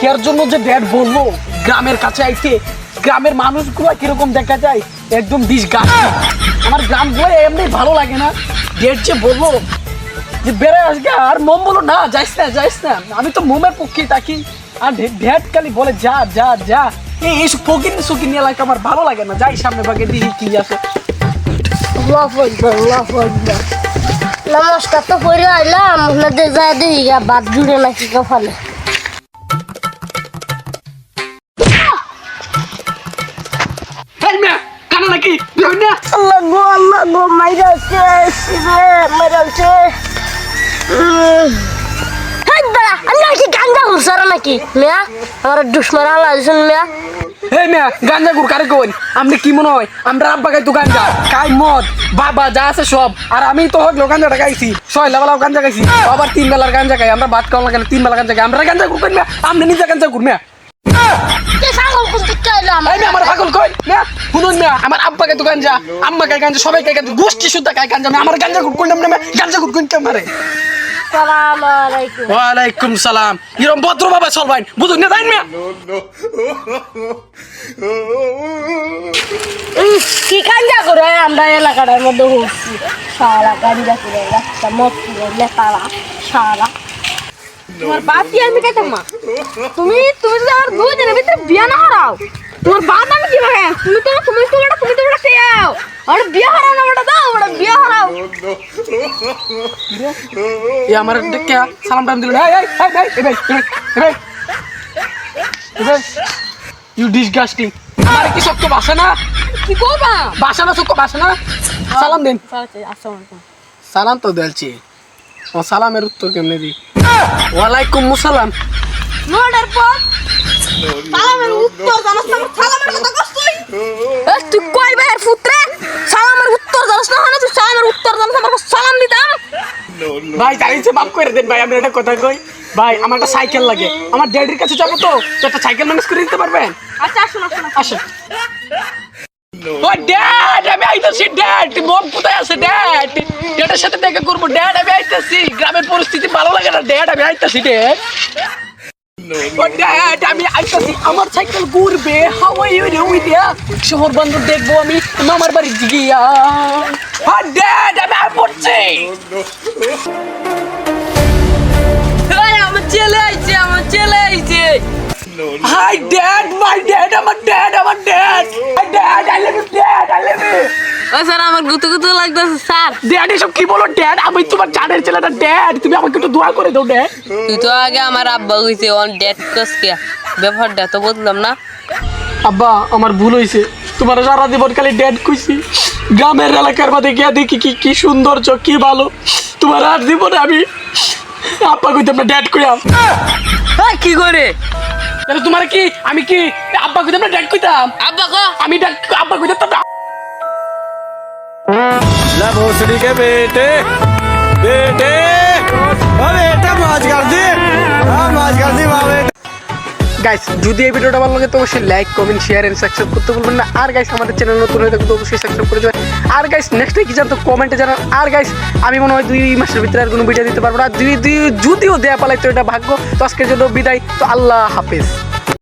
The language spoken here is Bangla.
কের জন্য যে ড্যাড বলল গ্রামের কাছে আইতে গ্রামের মানুষগুলো কীরকম দেখা যায়? একদম গাছ। আমার গ্রামগুলো এমনি ভালো লাগে না। ড্যাড যে বলল যে বেড়ে আসবে আর মম বলো না যাইস না যাইস না। আমি তো মোমের পক্ষেই থাকি। আর ড্যাড খালি বলে যা যা যা। এই এইসব ফকির সুকির এলাকা আমার ভালো লাগে না। যাই সামনে বাগে দিদি কি আছে। নমস্কার তো পরে আইলাম আপনাদের যা দেখি গা, বাদ জুড়ে নাকি কপালে। নাকি? মিয়া আমার দুশ্মন আল্লাহ মিয়া। এই মেয়া গাঞ্জা গুড় কারে কোন আপনি কি মনে হয়? আমরা আব্বা খাই তো গাঞ্জা খাই মদ বাবা যা আছে সব। আর আমি তো হোক গাঞ্জাটা খাইছি। ছয় লেবেলাও গাঞ্জা খাইছি। আবার তিন বেলার গাঞ্জা খাই আমরা ভাত খাওয়া লাগে তিন বেলা গাঞ্জা খাই। আমরা গাঞ্জা গুড় মেয়া। আপনি নিজে গাঞ্জা গুড় মেয়া কে সাগল কুস্তি চাইলাম এই মেয়া আমার পাগল কই মেয়া শুনুন মেয়া আমার আব্বা খাই তো গাঞ্জা আম্মা খাই গাঞ্জা সবাই খাই গাঞ্জা গোষ্ঠী শুদ্ধ খাই গাঞ্জা আমার গাঞ্জা গুড় কইলাম না গাঞ্জা গুড় কইন কেমন ওয়ালাইকুম সালাম। এরম ভদ্র বাবা চলবাইন বুঝুন না তাই মেয়া উম, কি গাঞ্জা করে আমরা এলাকাটার মধ্যে ঘুরছি। সারা গাঞ্জা করে রাস্তা মদ করে লেখারা সারা। তোমার বাপ কি আমি খাইতাম মা। তুমি তুমি যদি আমার দুই দিনের ভিতরে বিয়ে না হারাও। তোমার বাপ আমি কি ভাগে তুমি তো তুমি তো বেটা তুমি তো বেটা খেয়াও আর বিয়ে হারাও না বেটা দাও বেটা বিয়ে হারাও এ আমার দেখে সালাম টাইম দিল এই এই এই ভাই এই ভাই এই ভাই এই ভাই ইউ ডিসগাস্টিং আমার কি সত্য বাসা না কি করবা বাসা না সত্য বাসা না সালাম দেন সালাম তো দেলছি ও সালামের উত্তর কেমনে দি ওয়ালাইকুম আসসালাম নোডের পর সালামের উত্তর জানাস না সালামের কথা কস তুই। তুই কই পুত্রে? সালামের উত্তর জানাস না না তুই সালামের উত্তর জানাস আমার সালাম দিতাম ভাই জানিছে মাফ করে দেন ভাই আমি একটা কথা কই। ভাই আমার একটা সাইকেল লাগে। আমার ড্যাডির কাছে যাব তো তো একটা সাইকেল ম্যানেজ করে দিতে পারবেন? আচ্ছা আসুন আসুন আসেন। ও ড্যাড আমি আইতেছি ড্যাড। মম কোথায় আছে ড্যাড? ড্যাডের সাথে দেখা করব ড্যাড আমি আইতেছি। গ্রামের পরিস্থিতি ভালো লাগে না ড্যাড আমি আইতেছি ড্যাড। ও ড্যাড আমি আইতেছি আমার সাইকেল ঘুরবে হাউ আর ইউ ডুইং দিয়া শহর বন্ধ দেখব আমি মামার বাড়ি গিয়া হ্যাঁ ড্যাড আমি আর পড়ছি আমার ছেলে আইছে আমার ছেলে আইছে হাই ড্যাড মাই ড্যাড আমার ড্যাড আমার dad I love you dad I love you O sir আমার গুতু গুতু লাগতেছে স্যার। ড্যাড এসব কি বলো ড্যাড? আমি তোমার চাঁদের ছেলেটা ড্যাড। তুমি আমাকে একটু দোয়া করে দাও ড্যাড। তুই তো আগে আমার আব্বা কইছে অন ডেট কসকে ব্যাপারটা তো বুঝলাম না। আব্বা আমার ভুল হয়েছে তোমার সারা জীবন খালি ড্যাড কইছি। গ্রামের এলাকার মধ্যে গিয়া দেখি কি কি সৌন্দর্য কি ভালো। তোমার আর জীবনে আমি আব্বা কইতাম না ড্যাড কইয়াম এই, কি করে? তাহলে তোমার কি আমি কি আব্বা কইতাম না ড্যাড কইতাম? আব্বা কো। আমি ড্যাড আব্বা কইতাম भोसड़ी के बेटे बेटे ओ माज कर दे माज कर दे গাইস যদি এই ভিডিওটা ভালো লাগে, তো অবশ্যই like comment share and subscribe করতে ভুলবেন না। আর গাইস আমাদের চ্যানেল নতুন হয়ে থাকলে অবশ্যই সাবস্ক্রাইব করে দেবেন। আর গাইস নেক্সট কি জানতো? কমেন্টে জানান। আর গাইস আমি মনে হয় দুই মাসের ভিতরে আর কোনো ভিডিও দিতে পারব না। দুই দুই যদিও দেয়া পালাই তো এটা ভাগ্য। তো আজকের জন্য বিদায়। তো আল্লাহ হাফেজ।